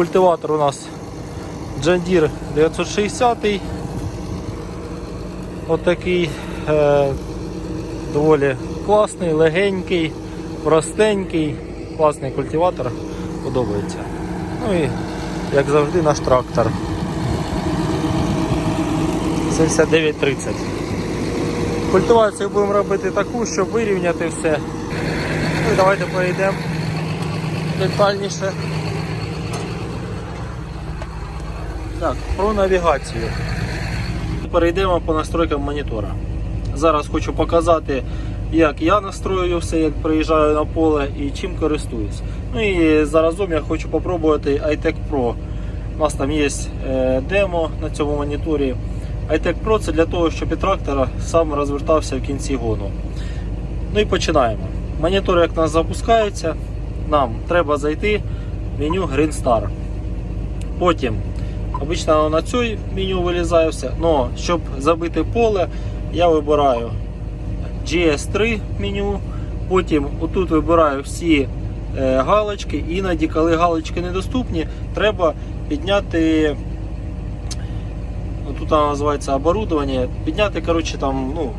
Культиватор у нас Deere 960. Отакий е, доволі класний, легенький, простенький, класний культиватор. Подобається. Ну і як завжди наш трактор. 7930. Культивацію будемо робити таку, щоб вирівняти все. Ну і давайте перейдемо детальніше. Так, про навігацію. Перейдемо по настройкам монітора. Зараз хочу показати, як я настроюю все, як приїжджаю на поле і чим користуюсь. Ну і заразом я хочу спробувати iTech Pro. У нас там є е, демо на цьому моніторі. iTech Pro це для того, щоб і трактор сам розвертався в кінці гону. Ну і починаємо. Монітор, як нас запускається, нам треба зайти в меню Green Star. Потім, обично на цій меню вилізає все, але щоб забити поле, я вибираю GS3 меню. Потім отут вибираю всі е, галочки. Іноді, коли галочки недоступні, треба підняти. Тут вона називається оборудовання. Підняти, коротше, там, ну,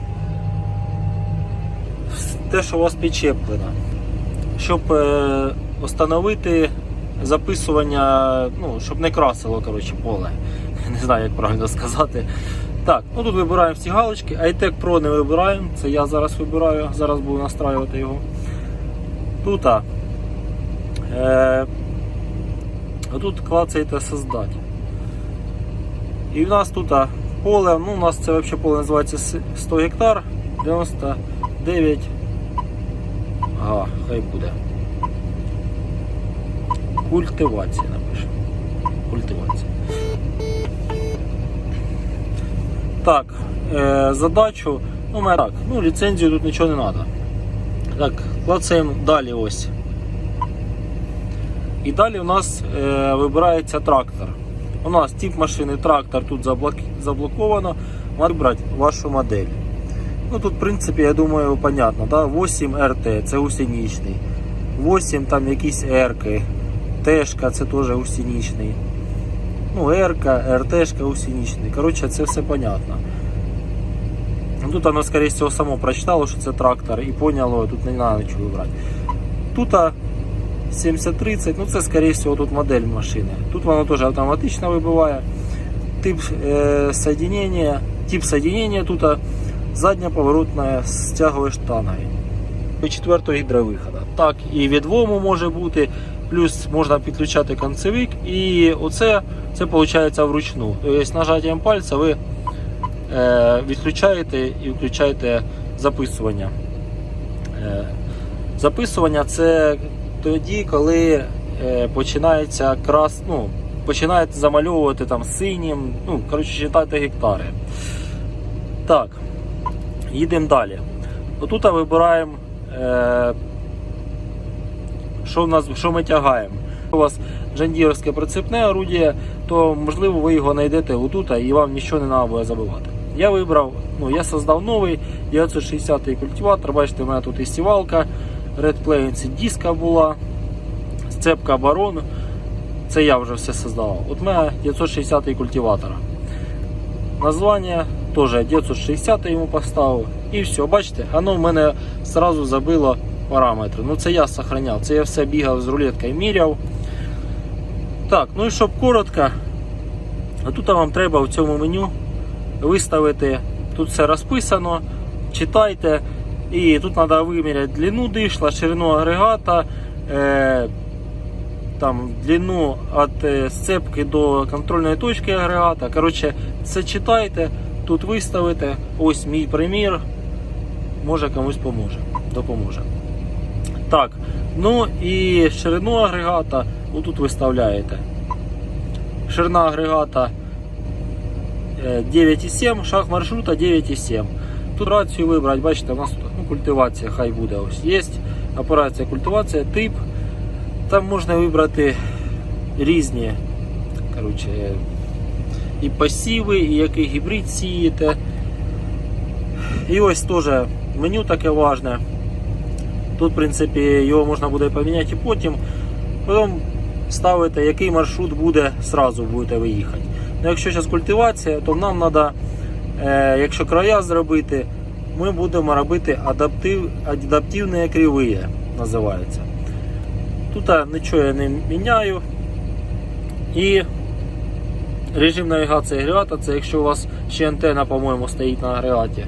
те, що у вас підчеплено. Щоб е, встановити записування, ну, щоб не красило коротше, поле. Не знаю, як правильно сказати. Так, ну тут вибираємо всі галочки. iTech Pro не вибираємо, це я зараз вибираю, зараз буду настраювати його. Тут а, е, тут клацаєте создати. І в нас тут а, поле, ну у нас це взагалі поле називається 100 гектар, 99. Ага, хай буде. Культивація напишемо. Культивація. Так, е, задачу. Ну, мене так, ну, ліцензію тут нічого не треба. Так, клацаємо далі ось. І далі у нас е, вибирається трактор. У нас тип машини трактор тут заблок... заблоковано. Можна вибрати вашу модель. Ну тут, в принципі, я думаю, понятно. Да? 8 РТ це гусеничний. 8 там якісь Рки. Тешка це теж гусеничний. Ну, Рка, РТшка, гусеничний. Коротше, це все понятно. Ну, Тут воно, скоріше всього, само прочитало, що це трактор і поняло, тут не треба нічого вибрати. Тут 7030, ну це скоріше всього тут модель машини. Тут воно теж автоматично вибиває. Тип е, соединения, тип соединения тут задня поворотна з тяговою штангою. І четвертого гідровиходу. Так, і відвому може бути, плюс можна підключати концевик, і оце це виходить вручну. Тобто нажаттям пальця ви е, відключаєте і включаєте записування. Е, записування це тоді, коли е, починається крас, ну, починаєте замальовувати там синім, ну, коротше, читати гектари. Так, їдемо далі. Отут вибираємо, що, в нас, що ми тягаємо. У вас джандірське прицепне орудіє, то можливо ви його знайдете отут і вам нічого не треба буде забивати. Я вибрав, ну я создав новий 960 культиватор. Бачите, у мене тут і сівалка, Red Plains, диска була, сцепка барон. Це я вже все создавав. От у мене 960 культиватора. Названня теж 960 йому поставив. І все, бачите, воно в мене одразу забило параметри. Ну це я зберігав, це я все бігав з рулеткою, міряв. Так, ну і щоб коротко, тут вам треба в цьому меню виставити, тут все розписано, читайте. І тут треба виміряти длину дишла, ширину агрегата, е, там, длину від е, сцепки до контрольної точки агрегата. Коротше, це читайте, тут виставите. Ось мій примір. Може комусь поможе, допоможе. Так, ну і ширину агрегата отут виставляєте. Ширина агрегата е, 9,7, шаг маршрута 9,7. Тут рацію вибрати, бачите, у нас тут ну, культивація хай буде. Ось є операція культивація, тип. Там можна вибрати різні коротше, і посіви, і який гібрид сієте. І ось теж меню таке важне. Тут, в принципі, його можна буде поміняти і потім. Потім ставите, який маршрут буде, сразу будете виїхати. Ну, якщо зараз культивація, то нам треба, е, якщо края зробити, ми будемо робити адаптив, адаптивні криві, називається. Тут а, нічого я не міняю. І режим навігації агрегата, це якщо у вас ще антенна, по-моєму, стоїть на агрегаті.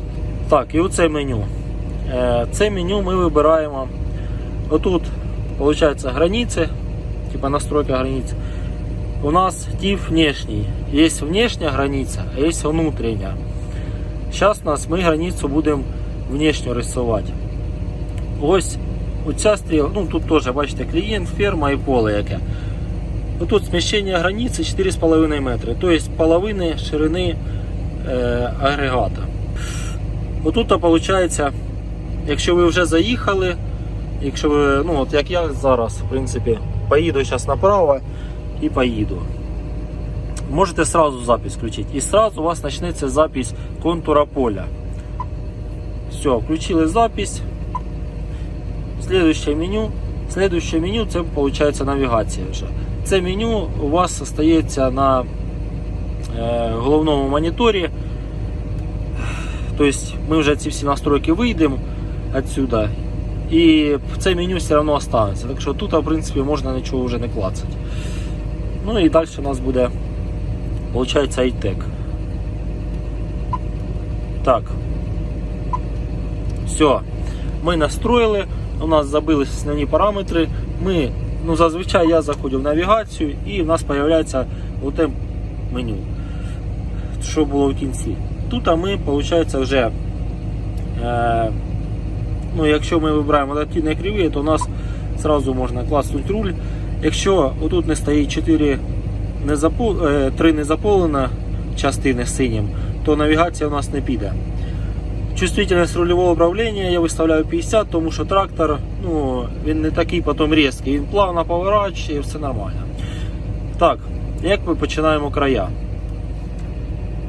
Так, і оце меню. Е, Це меню ми вибираємо. Отут, виходить, границі, типа настройка границ. У нас тип внешний. Есть внешняя граница, а есть внутренняя. Сейчас у нас ми границю будемо внешню рисувати. Ось оця стріла, ну тут теж, бачите, клієнт, ферма і поле яке. Тут сміщення границі 4,5 метри, тобто половини ширини е, агрегата. Отут, виходить, якщо ви вже заїхали, якщо ви, ну от як я зараз, в принципі, поїду зараз направо і поїду. Можете сразу запись включити. І сразу у вас почнеться запись контура поля. Все, включили запись. Следующее меню. Следующее меню це виходить навігація вже. Це меню у вас остається на е, головному моніторі. Тобто ми вже ці всі настройки вийдемо отсюда. І це меню все одно останеться. Так що тут, в принципі, можна нічого вже не клацати. Ну і далі у нас буде, виходить, iTech. Так. Все. Ми настроїли, у нас забились основні параметри. Ми, ну зазвичай я заходжу в навігацію і в нас з'являється оте меню, що було в кінці. Тут ми, виходить, вже, е, ну, якщо ми вибираємо адаптивні криві, то у нас зразу можна класнути руль. Якщо отут не стоїть 4 не запол... 3 не заповнена частини синім, то навігація у нас не піде. Чувствительність рульового управління я виставляю 50, тому що трактор ну, він не такий потім різкий, він плавно поворачує і все нормально. Так, як ми починаємо края?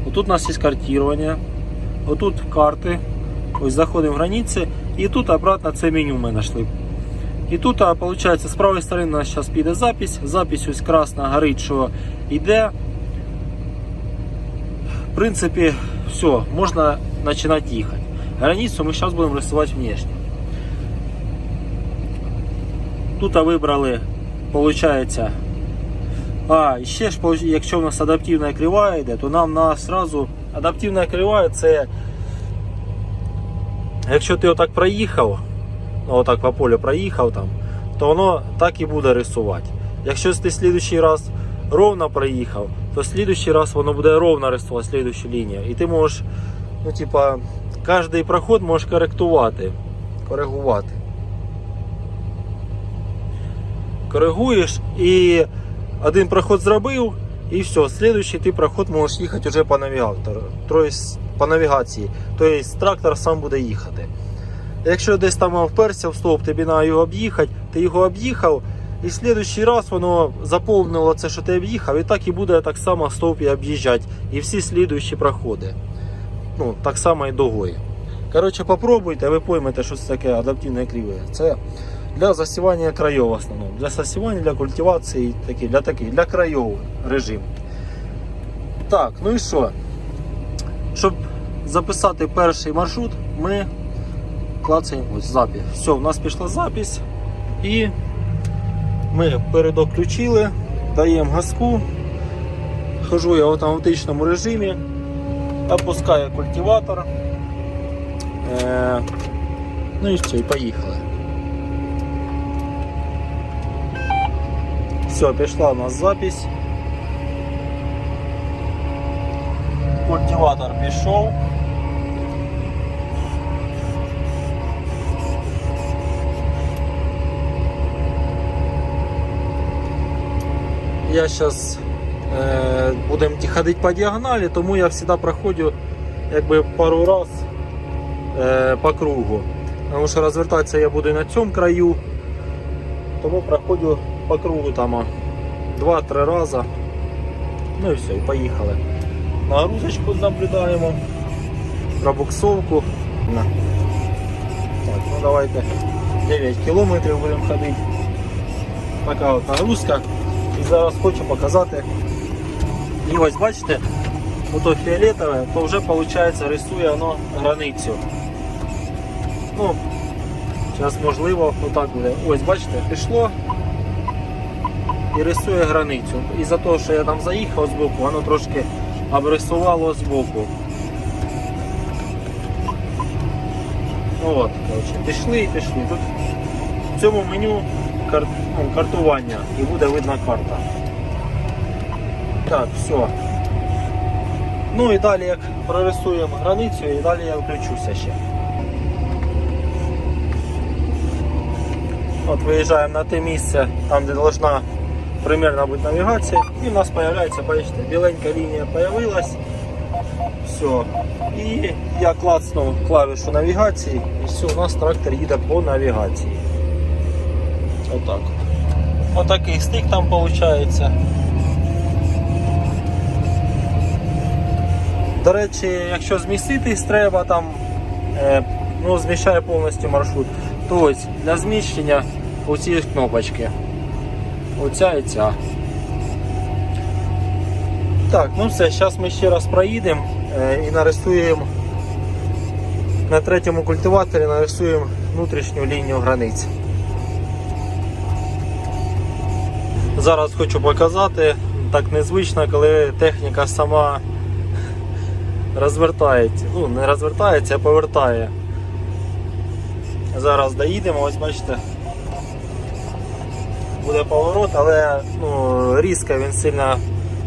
Отут у нас є картування, отут карти, ось заходимо в границі, і тут обратно це меню ми знайшли. І тут, виходить, з правої сторони у нас зараз піде запись. Запись ось красна горить, що йде. В принципі, все, можна починати їхати. Границю ми зараз будемо рисувати внешне. Тут вибрали, виходить, а, і ще ж, якщо у нас адаптивна крива йде, то нам на сразу адаптивна крива це якщо ти отак проїхав, отак по полю проїхав там, то воно так і буде рисувати. Якщо ти слідуючий раз ровно проїхав, то слідуючий раз воно буде ровно рисувати слідуючу лінію. І ти можеш, ну, типа, кожний проход можеш коректувати, коригувати. Коригуєш і один проход зробив, і все, слідуючий ти проход можеш їхати вже по навігатору, тобто по навігації. Тобто трактор сам буде їхати. Якщо десь там вперся в стовп, тобі треба його об'їхати, ти його об'їхав, і в слідуючий раз воно заповнило це, що ти об'їхав, і так і буде так само стовп і об'їжджати. І всі слідуючі проходи. Ну, так само і дугою. Коротше, попробуйте, ви поймете, що це таке адаптивне криве. Це для засівання країв в основному. Для засівання, для культивації, такі, для таких, для країв режим. Так, ну і що? Щоб записати перший маршрут, ми клацаємо ось запись. Все, у нас пішла запись. І ми передок включили, даємо газку. Хожу я в автоматичному режимі, опускаю культиватор. Е, ну і все, і поїхали. Все, пішла у нас запись. Культиватор пішов. Я зараз е, будемо ходити по діагоналі, тому я завжди проходжу якби пару раз е, по кругу. Тому що розвертатися я буду на цьому краю, тому проходжу по кругу там 2-3 рази. Ну і все, поїхали. Нагрузочку наблюдаємо, пробуксовку. На. Так, ну давайте 9 кілометрів будемо ходити. Така от нагрузка. І зараз хочу показати. І ось бачите, ото фіолетове, то вже виходить рисує воно границю. Ну, зараз можливо отак буде. Ось бачите, пішло і рисує границю. І-за того, що я там заїхав з боку, воно трошки обрисувало з боку. Ну от, коротше, пішли і пішли. Тут в цьому меню кар... ну, картування і буде видна карта. Так, все. Ну і далі як прорисуємо границю і далі я включуся ще. От виїжджаємо на те місце, там де должна примерно бути навігація, і в нас з'являється, бачите, біленька лінія з'явилась. Все. І я клацнув клавішу навігації, і все, у нас трактор їде по навігації. Отак. от. Отакий стик там виходить. До речі, якщо зміститись треба там, е, ну, зміщає повністю маршрут, то ось для зміщення оці кнопочки. Оця і ця. Так, ну все, зараз ми ще раз проїдемо е, і нарисуємо на третьому культиваторі нарисуємо внутрішню лінію границь. Зараз хочу показати, так незвично, коли техніка сама розвертається. Ну, не розвертається, а повертає. Зараз доїдемо, ось бачите. Буде поворот, але ну, різко він сильно,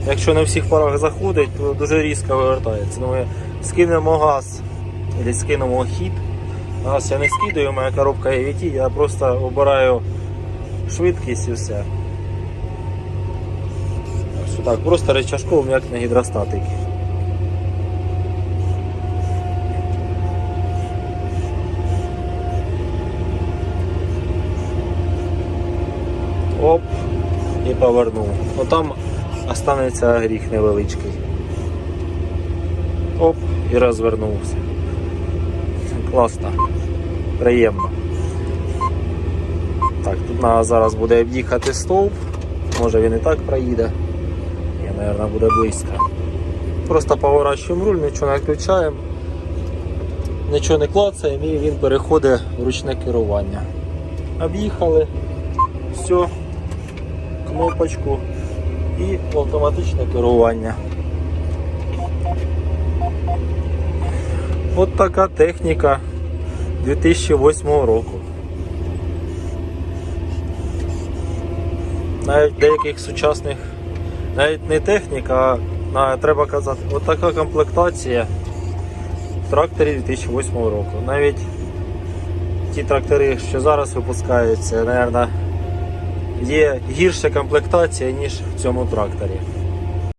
якщо на всіх парах заходить, то дуже різко вивертається. Ну, ми скинемо газ або скинемо хід. Газ я не скидаю, моя коробка EVT, я просто обираю швидкість і все. Так, просто рычажком, як на гідростатики. Оп, і повернув. Ну там останеться гріх невеличкий. Оп, і розвернувся. Класно, приємно. Так, тут треба зараз буде об'їхати стовп. Може він і так проїде. Ні, мабуть, буде близько. Просто поворачуємо руль, нічого не включаємо, нічого не клацаємо і він переходить в ручне керування. Об'їхали, все, кнопочку і автоматичне керування. От така техніка 2008 року. Навіть деяких сучасних, навіть не техніка, а треба казати, от така комплектація в тракторі 2008 року. Навіть ті трактори, що зараз випускаються, мабуть, є гірша комплектація, ніж в цьому тракторі.